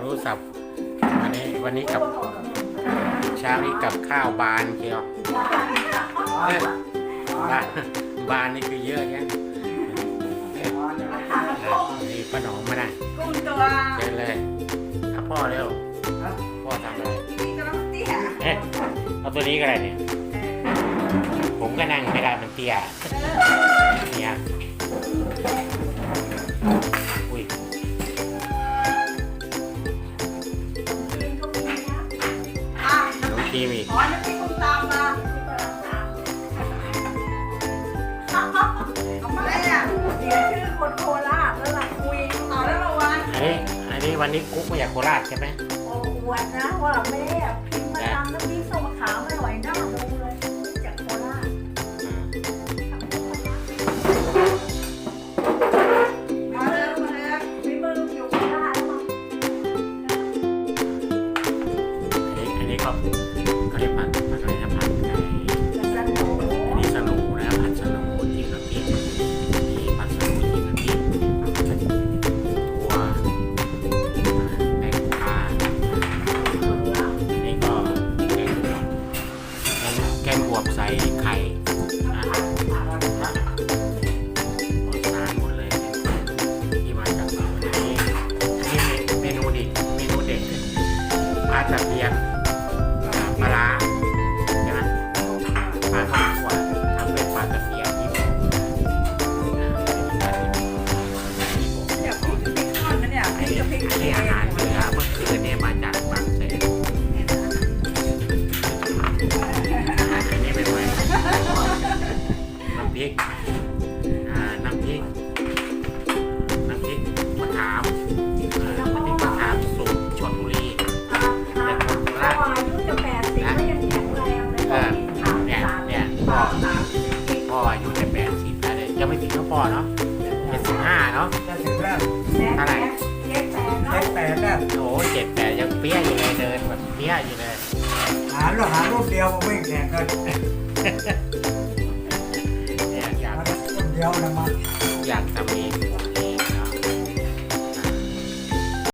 โทรศัพท์วันนี้วันนี้กับเช้านี้กับข้าวบานเชียวเอ้ยบานบานนี่คือเยอะแยะเอ้ยนี่ป้าหนอมมาได้กุ้งตัวเชิญเลยครับพ่อเร็วพ่อทำอะไรนี่ก็ต้องเตี้ยเอ๊ะเอาตัวนี้ก็ได้เนี่ยผมก็นั่งไม่ได้มันเตี้ยเนี่ยอุ้ย ทีมอีกอ๋อน้ำพริกคุณตามมาเอามาอะเดี๋ยวชื่อคนโคราชแล้วล่ะคุยต่อแล้วละวันอันนี้อันนี้วันนี้กุ๊กมาจากโคราชใช่ไหมโอ้อวดนะว่าแม่พิมพ์มาทำน้ำพริกส้ม อันนี้อันนี้ก็เขาเรียกผัดผัดอะไรนะผัดไก่อันนี้สนูนะครับผัดสนูจิ้มน้ำพริกนี่ผัดสนูจิ้มน้ำพริกถั่วแตงกวาอันนี้ก็แกงแกงบวบใส่ไข่ ริกอ่าน้ำพริกน้ำพริกมะขามอ่าน้ำพริกมะขามสูตรชลบุรีแต่คนโคราชอายุจะแปดสิบแล้วยังแข็งแรงเลยเออเนี่ยเนี่ยพ่อพ่ออายุจะแปดสิบแล้วเนี่ยยังไม่ถึงเท่าพ่อเนาะเจ็ดสิบห้าเนาะจะถึงแล้วเท่าไหร่เจ็ดแปดเล็กเนาะแปดแล้วโอ้เจ็ดแปดยังเปี้ยอยู่เลยเดินแบบเปี้ยอยู่เลย หาลูกหารูปเดียวมาวิ่งแข่งกัน เดียวาน้มักอยางทำเองหมด